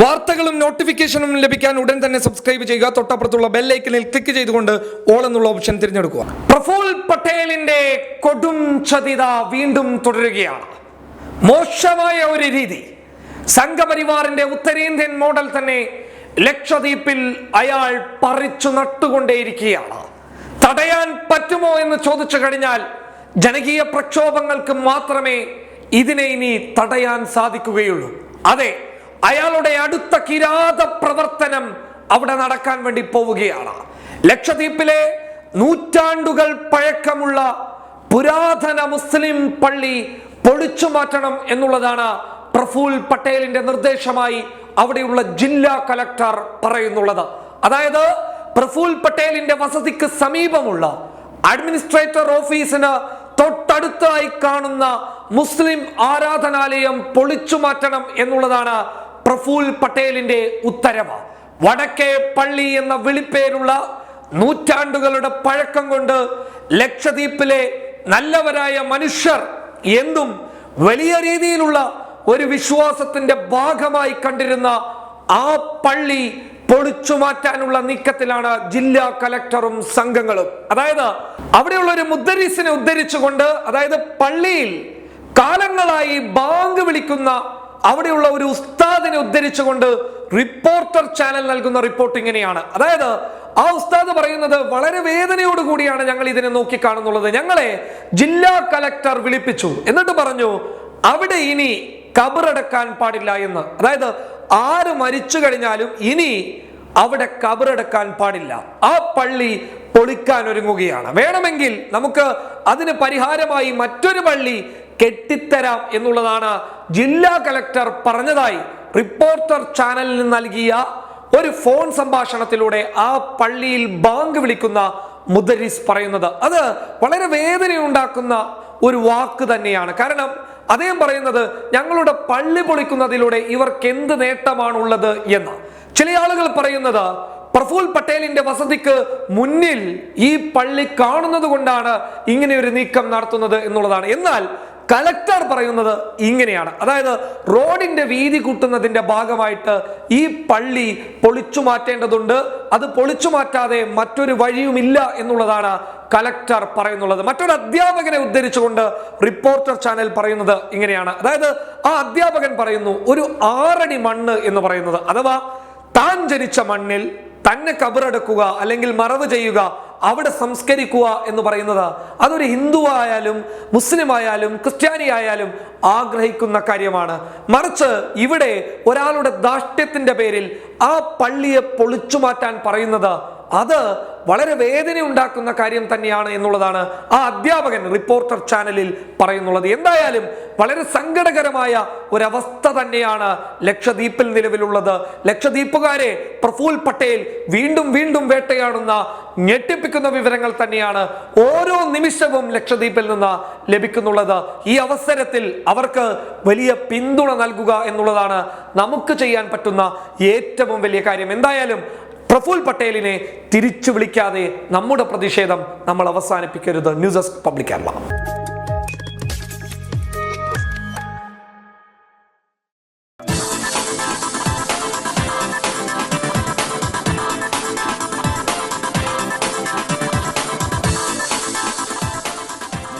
വാർത്തകളും നോട്ടിഫിക്കേഷനും ലഭിക്കാൻ ഉടൻ തന്നെ സബ്സ്ക്രൈബ് ചെയ്യുക. തൊട്ടപ്പുറത്തുള്ള ബെല്ലൈക്കനിൽ ക്ലിക്ക് ചെയ്തുകൊണ്ട് ഓൾ എന്നുള്ള ഓപ്ഷൻ തിരഞ്ഞെടുക്കുക. പ്രഫുൽ പട്ടേലിന്റെ കൊടും ചതിത വീണ്ടും തുടരുകയാണ്. മോശമായ ഒരു രീതി. സംഘപരിവാറിന്റെ ഉത്തരേന്ത്യൻ മോഡൽ തന്നെ ലക്ഷദ്വീപിൽ അയാൾ പറിച്ചു നട്ടുകൊണ്ടേയിരിക്കുകയാണ്. തടയാൻ പറ്റുമോ എന്ന് ചോദിച്ചു കഴിഞ്ഞാൽ ജനകീയ പ്രക്ഷോഭങ്ങൾക്ക് മാത്രമേ ഇതിനെ ഇനി തടയാൻ സാധിക്കുകയുള്ളൂ. അതെ അയാളുടെ അടുത്ത കിരാത പ്രവർത്തനം അവിടെ നടക്കാൻ വേണ്ടി പോവുകയാണ്. ലക്ഷദ്വീപിലെ നൂറ്റാണ്ടുകൾ പഴക്കമുള്ള പുരാതന മുസ്ലിം പള്ളി പൊളിച്ചു മാറ്റണം എന്നുള്ളതാണ് പ്രഫുൽ പട്ടേലിന്റെ നിർദ്ദേശമായി അവിടെയുള്ള ജില്ലാ കലക്ടർ പറയുന്നുള്ളത്. അതായത് പ്രഫുൽ പട്ടേലിന്റെ വസതിക്ക് സമീപമുള്ള അഡ്മിനിസ്ട്രേറ്റർ ഓഫീസിന് തൊട്ടടുത്തായി കാണുന്ന മുസ്ലിം ആരാധനാലയം പൊളിച്ചു മാറ്റണം എന്നുള്ളതാണ് പ്രഫുൽ പട്ടേലിന്റെ ഉത്തരവ്. വടക്കേ പള്ളി എന്ന വിളിപ്പേരുള്ള നൂറ്റാണ്ടുകളുടെ പഴക്കം കൊണ്ട് ലക്ഷദ്വീപിലെ നല്ലവരായ മനുഷ്യർ എന്തും വലിയ രീതിയിലുള്ള ഒരു വിശ്വാസത്തിന്റെ ഭാഗമായി കണ്ടിരുന്ന ആ പള്ളി പൊളിച്ചു മാറ്റാനുള്ള നീക്കത്തിലാണ് ജില്ലാ കലക്ടറും സംഘങ്ങളും. അതായത് അവിടെയുള്ള ഒരു മുദ്ദരീസിനെ ഉദ്ധരിച്ചുകൊണ്ട് അതായത് പള്ളിയിൽ കാലങ്ങളായി ബാങ്ക് വിളിക്കുന്ന അവിടെയുള്ള ഒരു ഉസ്താദിനെ ഉദ്ധരിച്ചുകൊണ്ട് റിപ്പോർട്ടർ ചാനൽ നൽകുന്ന റിപ്പോർട്ട് ഇങ്ങനെയാണ്. അതായത് ആ ഉസ്താദ് പറയുന്നത് വളരെ വേദനയോട് കൂടിയാണ് ഞങ്ങൾ ഇതിനെ നോക്കിക്കാണുന്നുള്ളത്. ഞങ്ങളെ ജില്ലാ കലക്ടർ വിളിപ്പിച്ചു. എന്നിട്ട് പറഞ്ഞു അവിടെ ഇനി കബറടക്കാൻ പാടില്ല എന്ന്. അതായത് ആര് മരിച്ചു കഴിഞ്ഞാലും ഇനി അവിടെ കബറടക്കാൻ പാടില്ല. ആ പള്ളി പൊളിക്കാൻ ഒരുങ്ങുകയാണ്. വേണമെങ്കിൽ നമുക്ക് അതിന് പരിഹാരമായി മറ്റൊരു പള്ളി കെട്ടിത്തരാം എന്നുള്ളതാണ് ജില്ലാ കലക്ടർ പറഞ്ഞതായി റിപ്പോർട്ടർ ചാനലിന് നൽകിയ ഒരു ഫോൺ സംഭാഷണത്തിലൂടെ ആ പള്ളിയിൽ ബാങ്ക് വിളിക്കുന്ന മുദരിസ് പറയുന്നത്. അത് വളരെ വേദനയുണ്ടാക്കുന്ന ഒരു വാക്ക് തന്നെയാണ്. കാരണം അദ്ദേഹം പറയുന്നത് ഞങ്ങളുടെ പള്ളി പൊളിക്കുന്നതിലൂടെ ഇവർക്ക് എന്ത് നേട്ടമാണുള്ളത് എന്ന്. ചില ആളുകൾ പറയുന്നത് പ്രഫുൽ പട്ടേലിന്റെ വസതിക്ക് മുന്നിൽ ഈ പള്ളി കാണുന്നത് കൊണ്ടാണ് ഇങ്ങനെ ഒരു നീക്കം നടത്തുന്നത് എന്നുള്ളതാണ്. എന്നാൽ കലക്ടർ പറയുന്നത് ഇങ്ങനെയാണ്. അതായത് റോഡിന്റെ വീതി കൂട്ടുന്നതിന്റെ ഭാഗമായിട്ട് ഈ പള്ളി പൊളിച്ചു മാറ്റേണ്ടതുണ്ട്. അത് പൊളിച്ചു മാറ്റാതെ മറ്റൊരു വഴിയുമില്ല എന്നുള്ളതാണ് കലക്ടർ പറയുന്നുള്ളത്. മറ്റൊരു അധ്യാപകനെ ഉദ്ധരിച്ചുകൊണ്ട് റിപ്പോർട്ടർ ചാനൽ പറയുന്നത് ഇങ്ങനെയാണ്. അതായത് ആ അധ്യാപകൻ പറയുന്നു ഒരു ആറടി മണ്ണ് എന്ന് പറയുന്നത്. അഥവാ താൻ ജനിച്ച മണ്ണിൽ തന്നെ കബറടക്കുക അല്ലെങ്കിൽ മറവ് ചെയ്യുക അവിടെ സംസ്കരിക്കുക എന്ന് പറയുന്നത് അതൊരു ഹിന്ദു ആയാലും മുസ്ലിം ആയാലും ക്രിസ്ത്യാനി ആയാലും ആഗ്രഹിക്കുന്ന കാര്യമാണ്. മറിച്ച് ഇവിടെ ഒരാളുടെ ദാഷ്ട്യത്തിന്റെ പേരിൽ ആ പള്ളിയെ പൊളിച്ചു മാറ്റാൻ പറയുന്നത് അത് വളരെ വേദന ഉണ്ടാക്കുന്ന കാര്യം തന്നെയാണ് എന്നുള്ളതാണ് ആ അധ്യാപകൻ റിപ്പോർട്ടർ ചാനലിൽ പറയുന്നുള്ളത്. എന്തായാലും വളരെ സങ്കടകരമായ ഒരവസ്ഥ തന്നെയാണ് ലക്ഷദ്വീപിൽ നിലവിലുള്ളത്. ലക്ഷദ്വീപുകാരെ പ്രഫുൽ പട്ടേൽ വീണ്ടും വീണ്ടും വേട്ടയാടുന്ന ഞെട്ടിപ്പിക്കുന്ന വിവരങ്ങൾ തന്നെയാണ് ഓരോ നിമിഷവും ലക്ഷദ്വീപിൽ നിന്ന് ലഭിക്കുന്നുള്ളത്. ഈ അവസരത്തിൽ അവർക്ക് വലിയ പിന്തുണ നൽകുക എന്നുള്ളതാണ് നമുക്ക് ചെയ്യാൻ പറ്റുന്ന ഏറ്റവും വലിയ കാര്യം. എന്തായാലും പ്രഫുൽ പട്ടേലിനെ തിരിച്ചു വിളിക്കാതെ നമ്മുടെ പ്രതിഷേധം നമ്മൾ അവസാനിപ്പിക്കരുത്. News desk public Kerala.